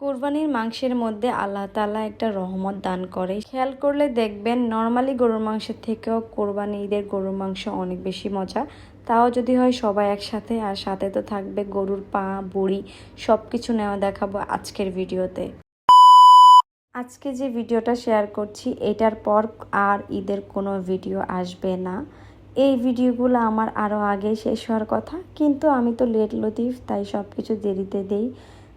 কোরবানির মাংসের মধ্যে আল্লাহ তালা একটা রহমত দান করে। খেয়াল করলে দেখবেন, নর্মালি গরুর মাংসের থেকেও কোরবানি, ঈদের গরুর মাংস অনেক বেশি মজা। তাও যদি হয় সবাই একসাথে, আর সাথে তো থাকবে গরুর পা, বুড়ি সব কিছু নেওয়া দেখাবো আজকের ভিডিওতে। আজকে যে ভিডিওটা শেয়ার করছি, এটার পর আর ঈদের কোনো ভিডিও আসবে না। এই ভিডিওগুলো আমার আরও আগে শেষ হওয়ার কথা, কিন্তু আমি তো লেট লতিফ, তাই সব কিছু দেরিতে দেই।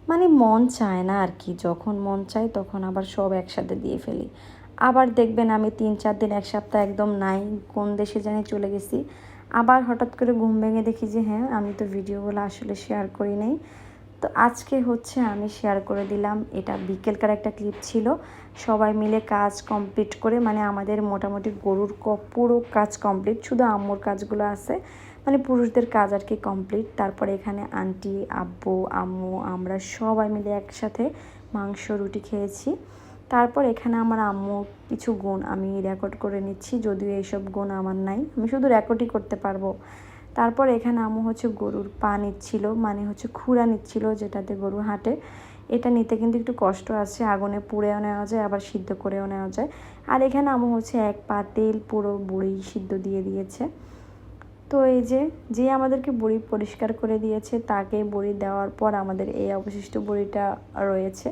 মানে মন চায় না আর কি। যখন মন চায় তখন আবার সব একসাথে দিয়ে ফেলি। আবার দেখবেন আমি তিন চার দিন, এক সপ্তাহ একদম নাই, কোন দেশে জানি চলে গেছি। আবার হঠাৎ করে ঘুম ভেঙে দেখি যে হ্যাঁ আমি তো ভিডিওগুলো আসলে শেয়ার করি নাই। তো আজকে হচ্ছে আমি শেয়ার করে দিলাম। এটা বিকেলকার একটা ক্লিপ ছিল। সবাই মিলে কাজ কমপ্লিট করে মানে আমাদের মোটামুটি গরুর পুরো কাজ কমপ্লিট শুধু আম্মুর কাজগুলো আছে। মানে পুরুষদের কাজ আর কি কমপ্লিট তারপরে এখানে আন্টি আব্বু, আম্মু, আমরা সবাই মিলে একসাথে মাংস, রুটি খেয়েছি। তারপর এখানে আমার আম্মু কিছু গুণ আমি রেকর্ড করে নিচ্ছি, যদিও এইসব গুণ আমার নাই। আমি শুধু রেকর্ডই করতে পারব। তারপর এখানে আম্মু হচ্ছে গরুর পা নিচ্ছিল মানে হচ্ছে খুঁড়া নিচ্ছিল যেটাতে গরু হাঁটে। এটা নিতে কিন্তু একটু কষ্ট আছে, আগুনে পুড়েও নেওয়া যায়, আবার সিদ্ধ করেও নেওয়া যায়। আর এখানে আম্মু হচ্ছে এক পা তেল পুরো বুড়ি সিদ্ধ দিয়ে দিয়েছে। তো এই যে যে আমাদেরকে বড়ি পরিষ্কার করে দিয়েছে, তাকে বড়ি দেওয়ার পর আমাদের এই অবশিষ্ট বড়িটা রয়েছে।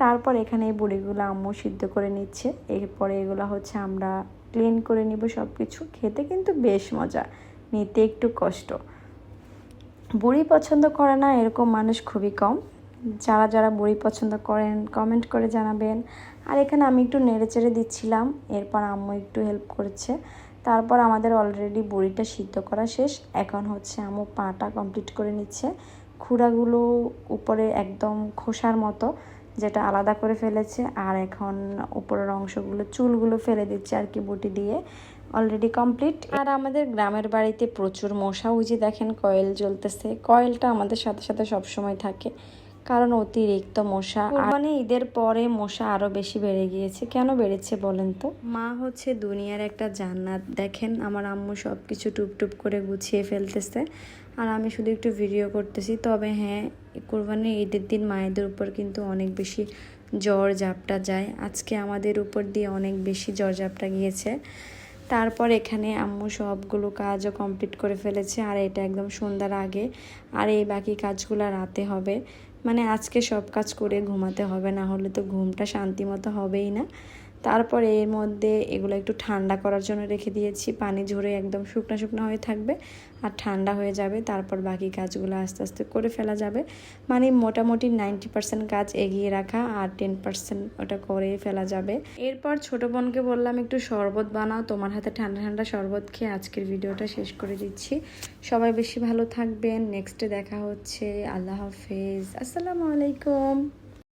তারপর এখানে এই বড়িগুলো আম্মু সিদ্ধ করে নিচ্ছে। এরপরে এগুলো হচ্ছে আমরা ক্লিন করে নিব সব কিছু খেতে কিন্তু বেশ মজা, নিতে একটু কষ্ট। বড়ি পছন্দ করে না, এরকম মানুষ খুবই কম। যারা যারা বড়ি পছন্দ করেন কমেন্ট করে জানাবেন। আর এখানে আমি একটু নেড়ে চেড়ে দিচ্ছিলাম, এরপর আম্মু একটু হেল্প করেছে। তারপর আমাদের অলরেডি বড়িটা সিদ্ধ করা শেষ। এখন হচ্ছে আম্মু পাটা কমপ্লিট করে নিচ্ছে। খুঁড়াগুলো উপরে একদম খোসার মতো, যেটা আলাদা করে ফেলেছে। আর এখন উপরের অংশগুলো, চুলগুলো ফেলে দিচ্ছে আর কি বটি দিয়ে। অলরেডি কমপ্লিট আর আমাদের গ্রামের বাড়িতে প্রচুর মশা যে দেখেন, কয়েল জ্বলতেছে। কয়েলটা আমাদের সাথে সাথে সবসময় থাকে। কারণ অতিরিক্ত মশা। মানে ঈদের পরে মশা আরও বেশি বেড়ে গিয়েছে। কেন বেড়েছে বলেন তো? মা হচ্ছে দুনিয়ার একটা জান্নাত। দেখেন আমার আম্মু সব কিছু টুপ টুপ করে গুছিয়ে ফেলতেছে। আর আমি শুধু একটু ভিডিও করতেছি। তবে হ্যাঁ কোরবানির ঈদের দিন মায়েদের উপর কিন্তু অনেক বেশি জ্বর জাপটা যায়। আজকে আমাদের উপর দিয়ে অনেক বেশি জ্বর জাপটা গিয়েছে। তারপর এখানে আম্মু সবগুলো কাজও কমপ্লিট করে ফেলেছে। আর এটা একদম সন্ধ্যার আগে। আর এই বাকি কাজগুলো রাতে হবে। মানে আজকে সব কাজ করে ঘুমাতে হবে, না হলে তো ঘুমটা শান্তি মতো হবেই না। তারপর এর মধ্যে এগুলো একটু ঠান্ডা করার জন্য রেখে দিয়েছি। পানি ঝরে একদম শুকনো শুকনো হয়ে থাকবে আর ঠান্ডা হয়ে যাবে। তারপর বাকি কাজগুলো আস্তে আস্তে করে ফেলা যাবে। মানে মোটামুটি নাইনটি পার্সেন্ট কাজ এগিয়ে রাখা আর টেন পার্সেন্ট ওটা করে ফেলা যাবে। এরপর ছোট বোনকে বললাম, একটু শরবত বানাও, তোমার হাতে ঠান্ডা ঠান্ডা শরবত খেয়ে আজকের ভিডিওটা শেষ করে দিচ্ছি। সবাই বেশি ভালো থাকবেন। নেক্সটে দেখা হচ্ছে। আল্লাহ হাফেজ। আসসালামু আলাইকুম।